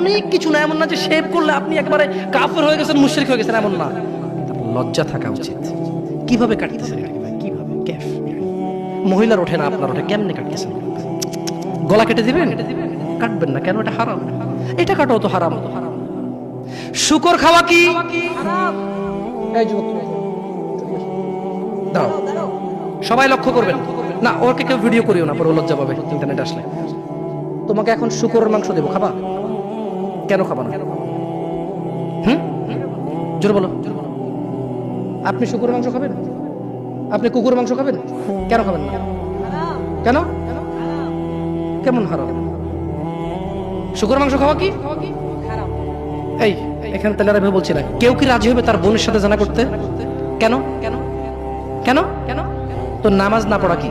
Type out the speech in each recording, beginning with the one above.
অনেক কিছু না, এমন না যে শেভ করলে আপনি একবারে কাফের হয়ে গেছেন, মুশরিক হয়ে গেছেন, এমন না। লজ্জা থাকা উচিত। কীভাবে কাটতেছেন কীভাবে? মহিলার ওঠে না, আপনার ওঠে। কেমনে কাটতেছেন? গলা কেটে দিবেন? কাটবেন না, কেন? এটা হারাম। এটা কাটাও তো হারাম। শুকর খাওয়া কি? সবাই লক্ষ্য করবেন। না, ওকে কেউ ভিডিও করিও না, পরে লজ্জা পাবে। ইন্টারনেট আসলে। তোমাকে এখন শুকরের মাংস দেবো, খাবা? কেন খাবা না? হুম? জোর বলো। আপনি শুকুরের মাংস খাবেন? আপনি কুকুর মাংস খাবেন? কেন খাবেন না? কেন? কেমন হারাম? শুকুর মাংস খাওয়া কি? এই, এখানে তাহলে আর বলছি না। কেউ কি রাজি হবে তার বোনের সাথে জানা করতে? কেন কেন কেন? কেন? তো নামাজ না পড়া কি?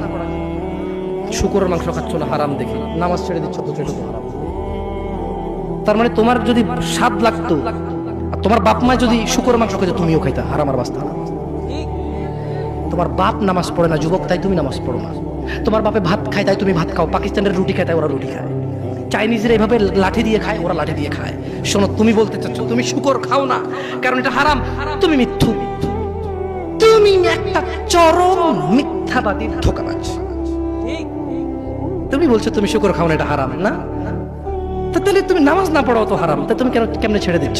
শুকুরের মাংস খাচ্ছ না, হারাম দেখে। নামাজ ছেড়ে দিচ্ছ তো সেটা তো হারাম। তার মানে তোমার যদি স্বাদ লাগতো তোমার বাপ মা যদি শুকুর মাংস খেতে, তুমিও খাইতা আর বাস্তা না। তোমার বাপ নামাজ পড়ে না, যুবক, তাই তুমি নামাজ পড়ো না। তোমার বাপে ভাত খায়, তাই তুমি ভাত খাও, পাকিস্তানের রুটি খায়, তাই ওরা রুটি খায়। চাইনিজরা এভাবে লাঠি দিয়ে খায়, ওরা লাঠি দিয়ে খায়। শোনো, তুমি বলতে চাচ্ছ, তুমি শুকর খাও না, কারণ এটা হারাম। তুমি মিথ্যু। তুমি একটা চরম মিথ্যাবাদী ধোকাবাজ। তুমি বলছো তুমি শুকর খাও না, এটা হারাম, না? তাহলে তুমি নামাজ না পড়াও তো হারাম। তা তুমি কেন কেমনে ছেড়ে দিচ্ছ?